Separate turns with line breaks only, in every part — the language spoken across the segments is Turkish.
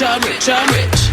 rich, I'm rich, I'm rich.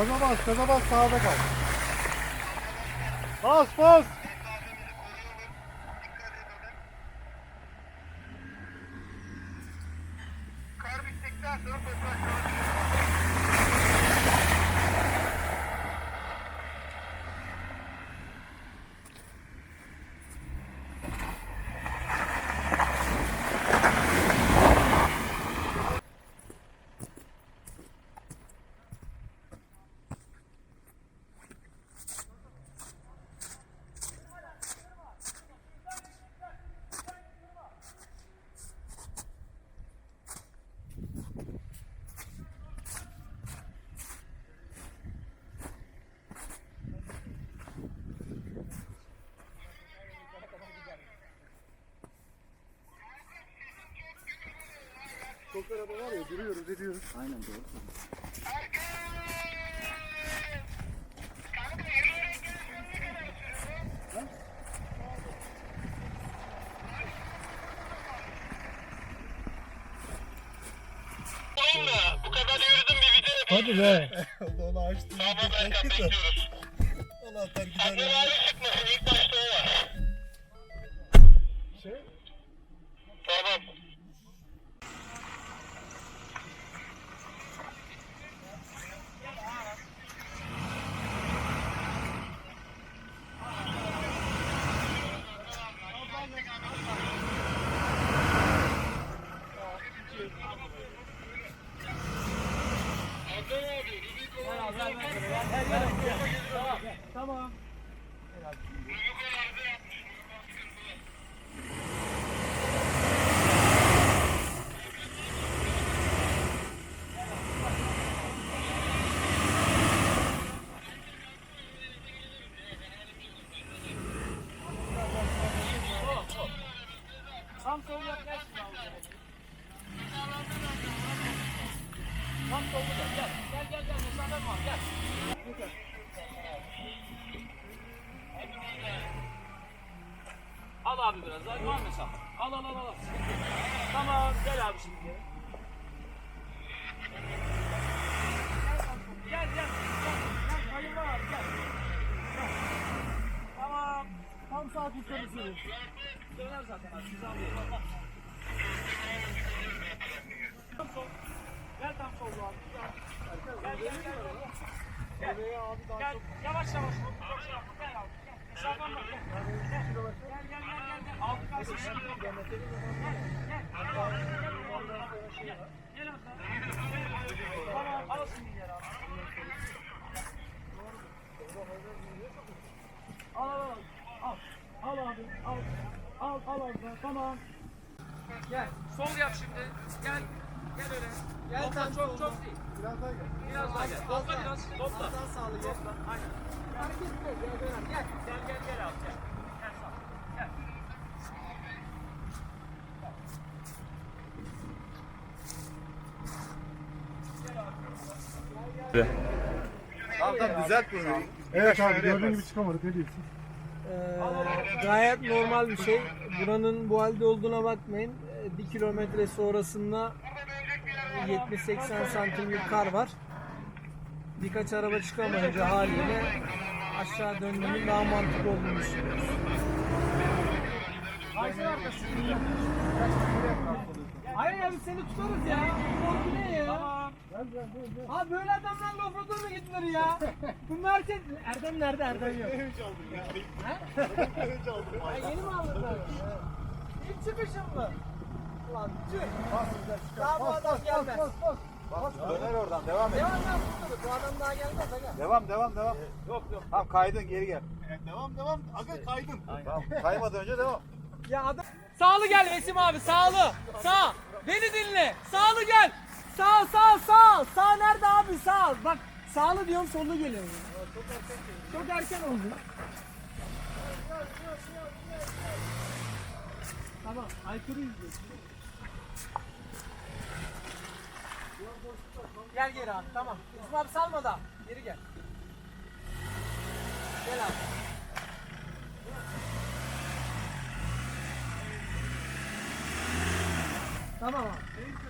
Gaza bas, gaza bas, sağda kal. Bas, bas. Çok araba var ya, duruyoruz, ediyoruz. Aynen doğru.
Bu kadar yürüdüm bir video yapayım.
Hadi be. Onu açtım.
Tamam Erkan bekliyoruz.
Ulan atar gider
Annem
ya.
abi çıkmasın ilk başta o var.
Şey,
Tamam.
Tam sol yaklaşsın abi. Tam solda gel. Gel gel gel. Mesafe var gel. Al abi biraz daha. Var mesafe. Al al al al. Tamam gel abi şimdi. Gel gel. Gel gel. Kayınma abi gel. Tamam. Tam sağ tutarı seni. Döner zaten abi. Siz almayın. Tam sol. Gel tam sol abi. Gel gel gel. Gel. Gel. Yavaş yavaş. Çok şey yapma. Gel abi. Gel. Mesafen var. Gel. Gel. Gel gel Al al al. Al. Abi. Al. Al al abi. Tamam. Gel. Sol yap şimdi. Gel. Gel öyle. Gel Topla, çok çok değil.
biraz daha gel.
Biraz daha gel. Topla biraz. Topla. Daha sağlı gel. Aynen. Hareket et. Gel. Gel. Gel gel gel abi. Gel. Gel sağ. Gel.
Tamam tamam düzelt bunu. Evet abi gördüğün gibi çıkamadık ne diyorsun?
Ee, gayet normal bir şey. Buranın bu halde olduğuna bakmayın. Ee, Bir kilometre sonrasında 70-80 santimlik kar var. Birkaç araba çıkamayınca haliyle aşağı dönmenin daha mantıklı olduğunu düşünüyoruz. Hayır abi seni tutarız ya. Korku ne ya? Abi böyle adamlarla offroad'a mı gidilir ya? Bu merkez... Erdem nerede? Erdem yok. Ha, yeni mi aldın abi? İlk çıkışım mı? Ulan tüh. Daha bu adam gelmez.
Döner oradan devam et.
Devam lan tutarız. Bu adam daha gelmez aga.
Devam devam devam. Yok yok. Tamam kaydın geri gel.
Devam devam. Aga kaydın.
Tamam kaymadan önce devam.
Ya adam... Sağlı gel Vesim abi sağlı. Sağ. Beni dinle. Sağlı gel. Sağ sağ sağ. Sağ nerede abi sağ. Bak sağlı diyorum sollu geliyor. Çok erken oldu. Tamam aykırı izliyorsun. Gel geri abi tamam. Abi salma da. Geri gel. Gel abi. Tamam abi.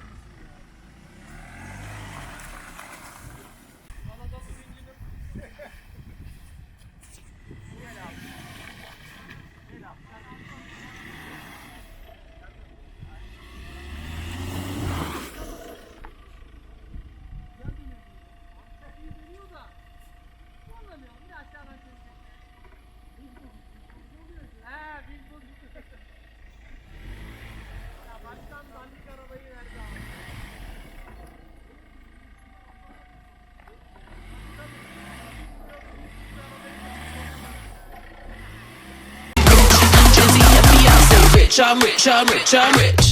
I'm rich, I'm rich, I'm rich.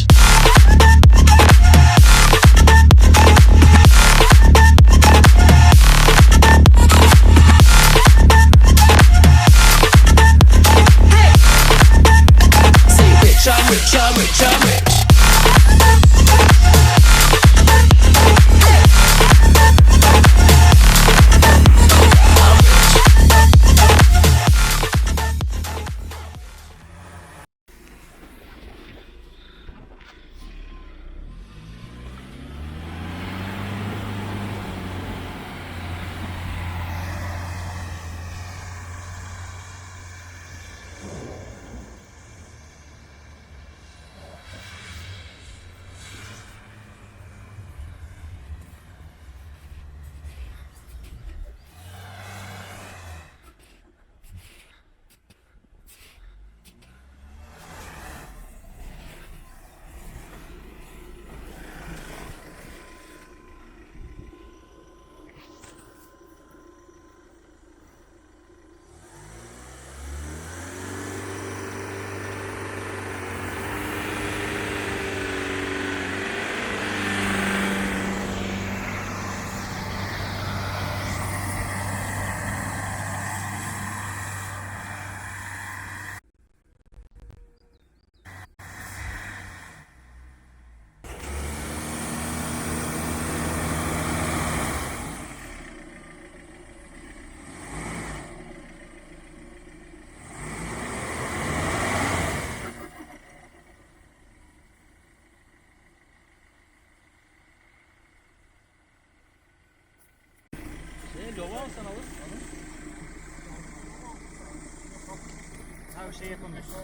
Abi şey yapamıyorsun.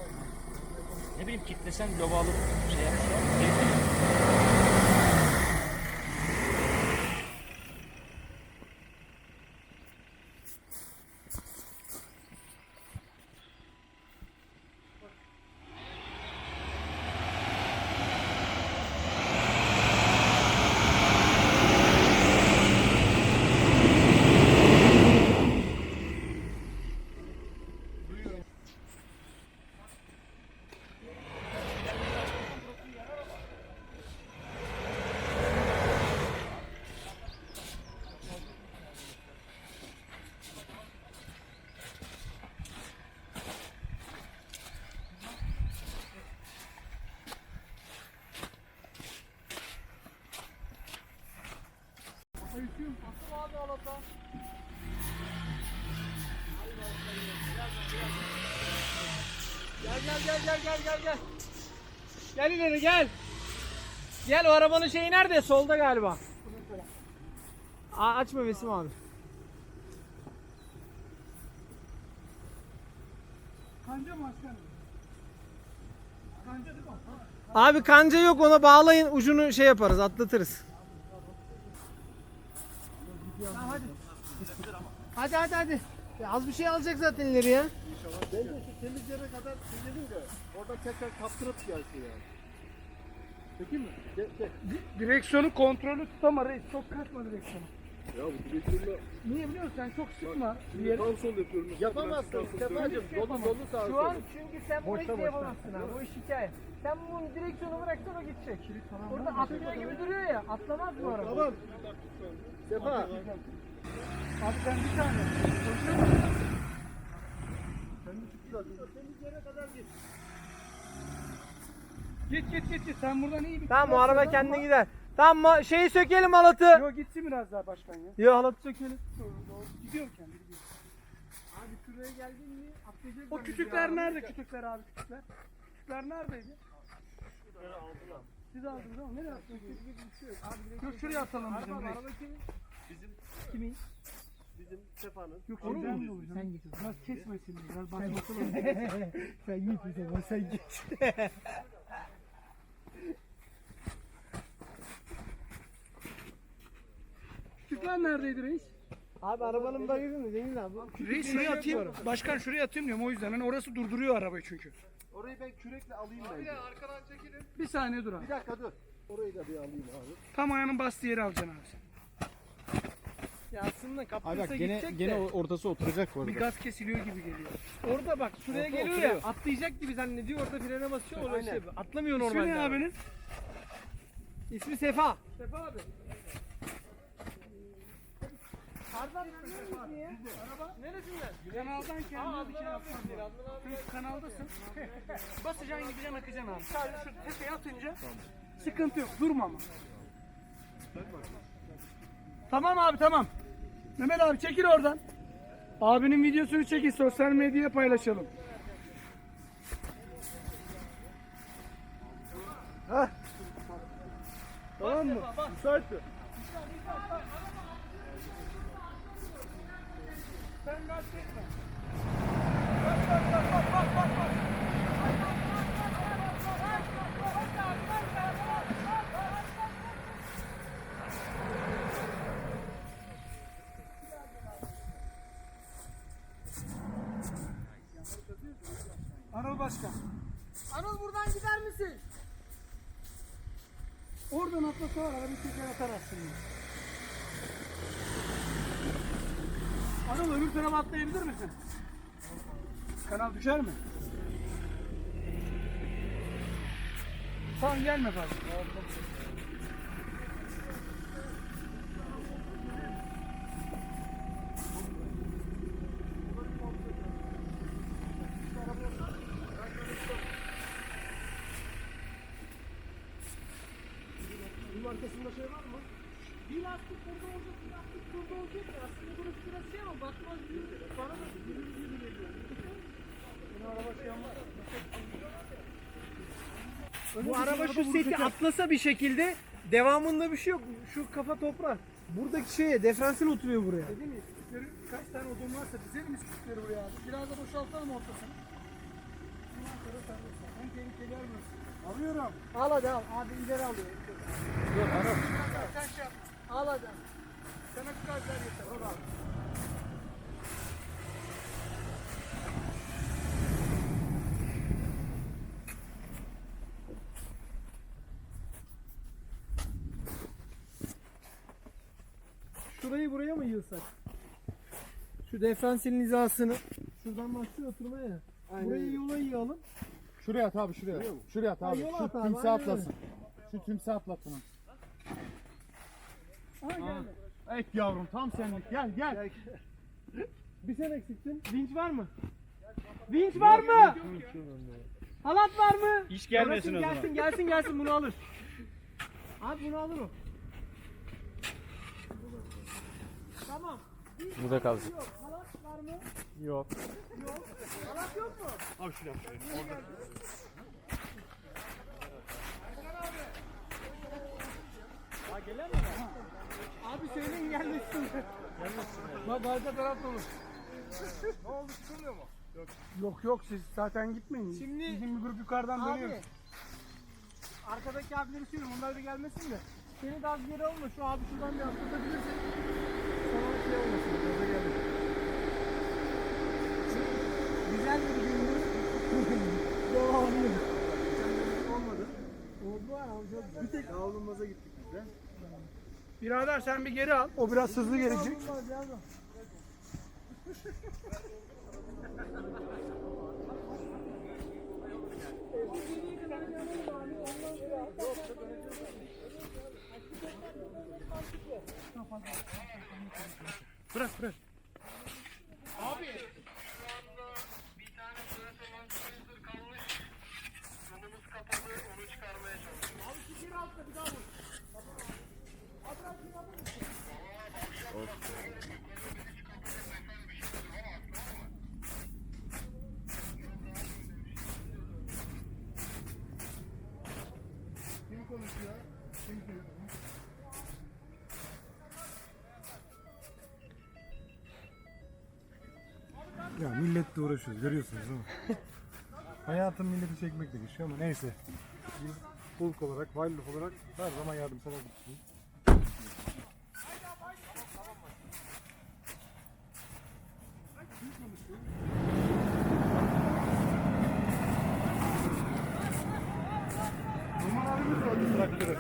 Ne bileyim kitlesen loba alıp şey yapmışlar.
Gel gel gel gel gel gel ileri gel. Gel o arabanın şeyi nerede? Solda galiba. Aa, açma Vesim abi.
Kanca mı aslanım?
Abi kanca yok ona bağlayın ucunu şey yaparız atlatırız. Hadi hadi hadi. Ya az bir şey alacak zaten ileri ya.
Bence şu temiz yere kadar gidelim de orada tekrar kaptırıp gelsin yani. Peki mi? Gel, gel.
Direksiyonu kontrolü tutama reis. Çok kaçma direksiyonu.
Ya bu direksiyonla
Niye biliyor musun? Sen çok sıkma. Bir yere.
sağ sol yapıyorum. Yapamazsın Sefacığım. Dolu dolu sağ
Şu an çünkü sen bunu hiç yapamazsın abi. O iş hikaye. Sen bunun direksiyonu bıraksan o gidecek. Orada atlıyor gibi duruyor ya. Atlamaz mı araba?
Tamam. Sefa.
Abi sen bir tane.
Temiz yere kadar git.
Git git git git. Sen buradan iyi bir
Tamam o araba kendine gider. Tamam ma- şeyi sökelim halatı.
Yo gitsin biraz daha başkan ya.
Yo halatı sökelim.
Gidiyorum kendi gidiyorum.
Abi şuraya geldin mi atlayacak.
O küçükler nerede küçükler abi küçükler? Küçükler neredeydi? Siz aldınız ama nereye attınız? Yok şuraya atalım bizim reis.
Kimin?
Bizim Sefa'nın.
Yok onu mu? Sen git. Biraz kesmesin. Biraz başlasın.
Sen git bir zaman sen git.
Küçükler neredeydi reis?
Abi arabanın bagajını Cemil abi.
Reis şuraya atayım. Başkan şuraya atayım diyorum o yüzden. Hani orası durduruyor arabayı çünkü.
Orayı ben kürekle alayım bence.
Bir saniye dur abi.
Bir dakika dur. Orayı da bir alayım abi.
Tam ayağının bastığı yeri alacaksın abi sen.
Ya aslında
Abi
kaptırsa
bak gene
gidecek
gene
de.
ortası oturacak bu
Bir
arada.
gaz kesiliyor gibi geliyor.
Orada bak şuraya
Orta
geliyor
oturuyor.
ya atlayacak gibi zannediyor orada frene basıyor orada
Aynen.
şey atlamıyor
İsmi
normalde.
ne abinin?
İsmi Sefa.
Sefa abi.
Arda Araba neresinden?
Kanaldan kendine bir şey yapman Şu kanaldasın. Basacaksın gideceksin akacaksın abi. Sadece şu tepeye atınca sıkıntı yok. Durma ama. Tamam abi tamam. Mehmet abi çekil oradan. Abinin videosunu çekin sosyal medyaya paylaşalım.
Tamam mı? Müsait mi?
Sen gaz kesme. Anıl Atlasa var arabayı teker atar aslında. Anıl öbür tarafa atlayabilir misin? Kanal düşer mi? Tamam gelme fazla.
Bunun arkasında şey var mı?
Bir lastik burada olacak, bir lastik burada olacak ya. Aslında burası biraz şey ama bakmaz gibi. Bana da gibi gibi geliyor. Bu araba şu seti atlasa bir şekilde devamında bir şey yok. Şu kafa toprak. Buradaki şeye diferansiyel oturuyor buraya.
Değil mi? Küçükleri, kaç tane odun varsa dizelim biz küçükleri buraya abi. Biraz da boşaltalım ortasını. Bundan sonra sen. En tehlikeli yer burası. Alıyorum.
Al hadi al. Abi ileri alıyor.
Sen şey yap.
Al hadi.
Sana şu gazlar yeter. Ol abi.
Şurayı buraya mı yığsak? Şu diferansiyelin hizasını. Şuradan başlıyor oturmaya ya. Burayı yola yığalım.
Şuraya at abi şuraya. Şuraya at abi. Şu
at abi,
timsah
aynen
atlasın. Şu timsah atlasın.
Aha gelme.
Evet yavrum tam senlik. Gel gel.
Bir sen eksiktin. Vinç var mı? Vinç var mı? Halat var mı?
Hiç gelmesin o zaman.
Gelsin gelsin gelsin bunu alır. Abi bunu alır o. Tamam.
Burada kalsın.
Yok. Var mı?
Yok.
Halat yok mu? Abi söyleyin gelmesin.
Bak arka taraf dolu.
Ne oldu çıkılmıyor mu?
Yok yok siz zaten gitmeyin.
Şimdi-
Bizim bir grup yukarıdan
Abi.
dönüyor.
Arkadaki abileri söylüyorum onlar da gelmesin de. Seni de az geri alma şu abi şuradan bir atlatabilirsin. Sonra şey olmasın. Gaza gelmesin. Güzel bir gündü. Devam edelim.
Olmadı.
Oldu olacak.
Bir tek avlunmaza gittik biz de.
Birader sen bir geri al. O biraz hızlı gelecek. Bırak bırak.
Ya milletle uğraşıyoruz görüyorsunuz değil mi? Hayatım milleti çekmekle geçiyor ama neyse. Biz Hulk olarak, Wildlife olarak her zaman yardımsever vardı traktörü.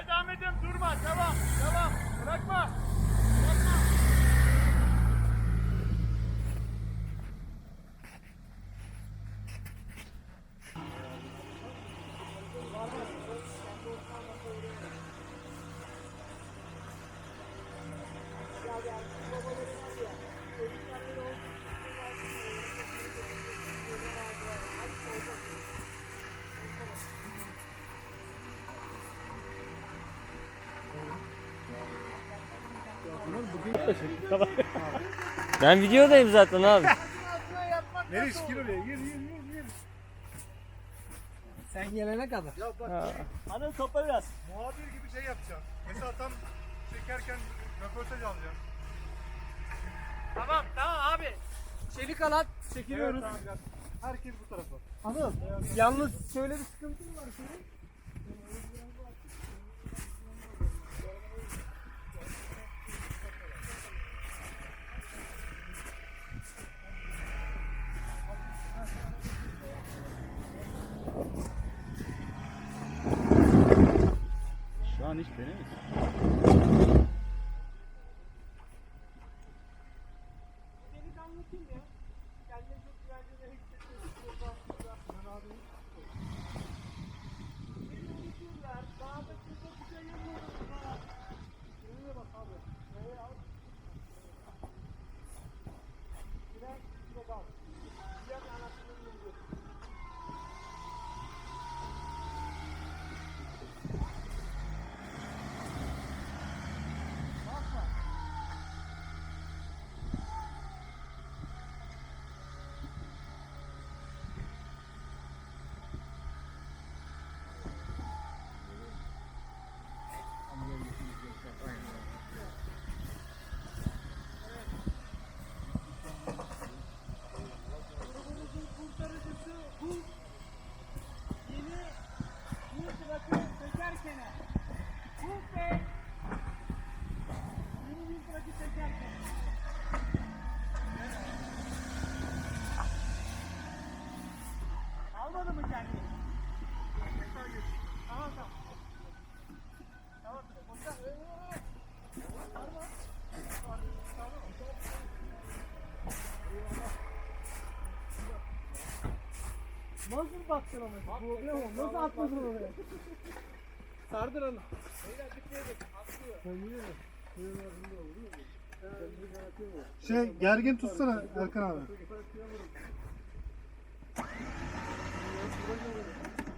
Haydi Ahmet'im durma devam
Ben videodayım zaten abi.
Neresi gir oraya gir gir gir gir.
Sen gelene kadar.
Ya bak
Hanım topla biraz.
muhabir gibi şey yapacağım. Mesela tam çekerken röportaj alacağım.
Tamam tamam abi. Çelik alat çekiliyoruz.
Evet, tamam, Herkes bu tarafa.
Anıl. Yalnız şöyle bir sıkıntım var senin. Nasıl baktın ama? Problem o. Nasıl atladın oraya? Sardır onu.
Şey gergin tutsana Erkan abi.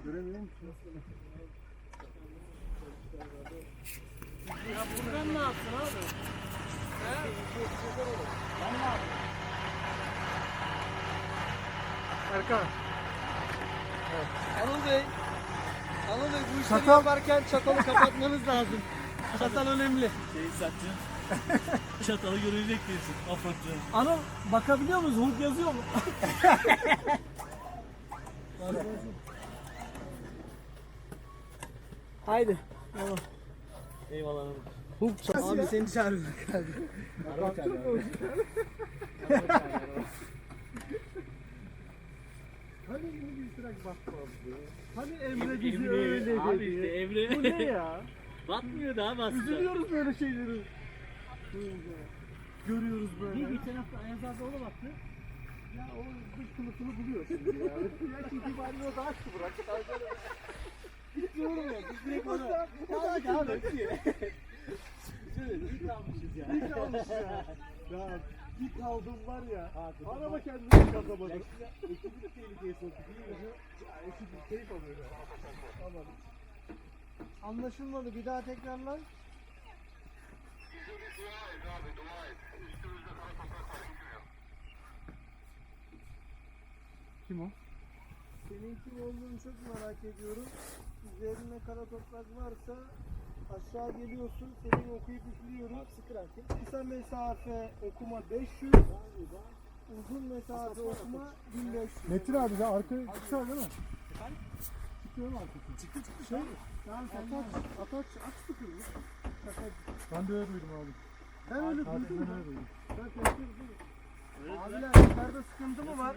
Göremiyorum ki.
Furkan ne yapsın abi?
Erkan.
Anıl Bey. Anıl Bey bu işleri
Çatal-
yaparken çatalı kapatmanız lazım. Çatal önemli.
Şeyi satacaksın. Çatalı görecek diyorsun. Kapatacaksın.
Anıl bakabiliyor muyuz? Hulk yazıyor mu? Haydi. Tamam.
Eyvallah.
Hulk çal. Abi seni çağırıyor.
Araba çağırıyor.
Hani bir sürekli bakmazdı.
Hani Emre bizi
Emre,
öyle
abi
dedi.
işte Emre.
Bu ne ya?
Batmıyor da abi aslında.
Üzülüyoruz böyle şeyleri.
Görüyoruz böyle.
geçen hafta Ayaz abi ona baktı.
Ya o dış kılıfını buluyor şimdi ya. Yaş itibariyle o daha kıvrak.
Hiç yorulmuyor. Biz direkt ona.
Hadi abi.
Şöyle iyi kalmışız ya.
Bir kalmış ya. Ya bir kaldım var ya. Araba kendini kazamadı.
Ekibin tehlikeye soktu?
Ekip keyif alıyor. Tamam.
Anlaşılmadı. Bir daha tekrarlar.
Kim o?
Senin kim olduğunu çok merak ediyorum. Üzerinde kara toprak varsa aşağı geliyorsun. Seni okuyup üflüyoruz. Kısa mesafe okuma 500. Uzun mesafe okuma 1500.
Metin abi sen arka çıksana değil mi? Çıkıyor mu arkası? Çıktı çıktı şey.
Tamam sen
Ataç, ataç, aç sıkıyor. Ben de öyle duydum abi.
Ben öyle duydum.
ben öyle duydum.
Ben korkuyorum. Abiler yukarıda sıkıntı mı var?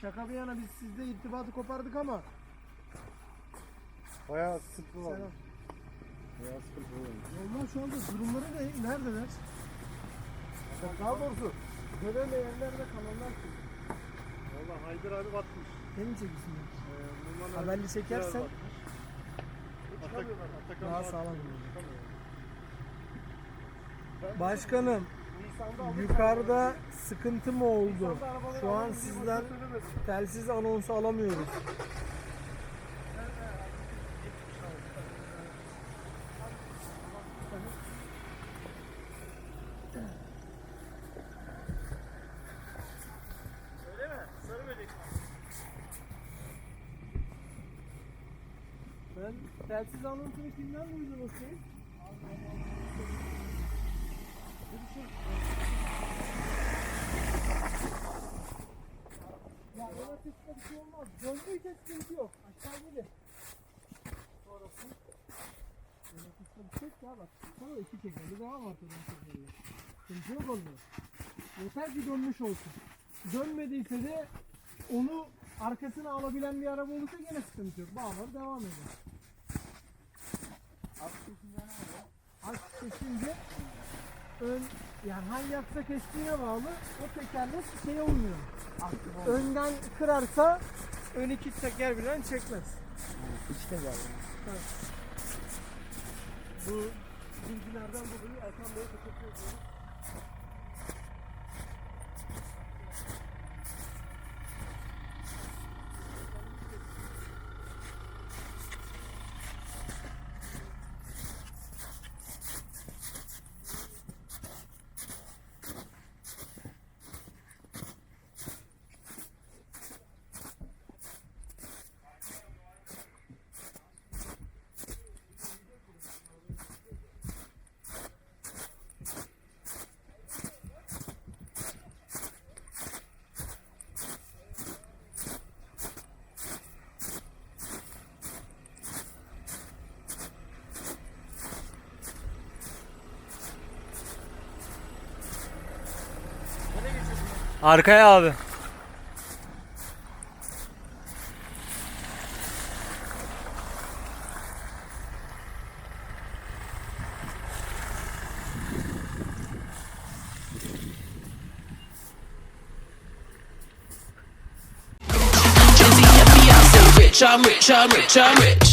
Şaka bir yana biz sizle irtibatı kopardık ama
Bayağı sıkıntı var.
Selam.
Bayağı sıkıntı var.
Onlar şu anda durumları ne? Neredeler? Daha doğrusu Göreyle yerlerde kalanlar kim?
Valla Haydar abi batmış.
Beni çekilsinler.
Ee,
Haberli çekersen
batmış. Atak, Atakan
daha sağlam olur.
Çıkamıyor.
Başkanım yukarıda sıkıntı mı oldu? Şu an sizden telsiz anonsu alamıyoruz. Ben telsiz kimden duydunuz siz? Ya ona sesle bir şey olmaz. Döndüyse sıkıntı yok. Aşağı gelin. Sonrası. Ona sesle bir şey ya bak. Sonra iki çekmeli devam arkadan çekmeli. Sıkıntı yok onda. Yeter ki dönmüş olsun. Dönmediyse de onu arkasına alabilen bir araba olursa gene sıkıntı yok. Bağlar devam eder. Aç kesince ön yani hangi aksa kestiğine bağlı o tekerlek şeye uymuyor. Önden kırarsa ön iki teker bilen çekmez.
İşte var.
Bu bilgilerden dolayı Erkan Bey'e teşekkür ediyorum.
Arkaya abi.
I'm rich, I'm rich, I'm rich.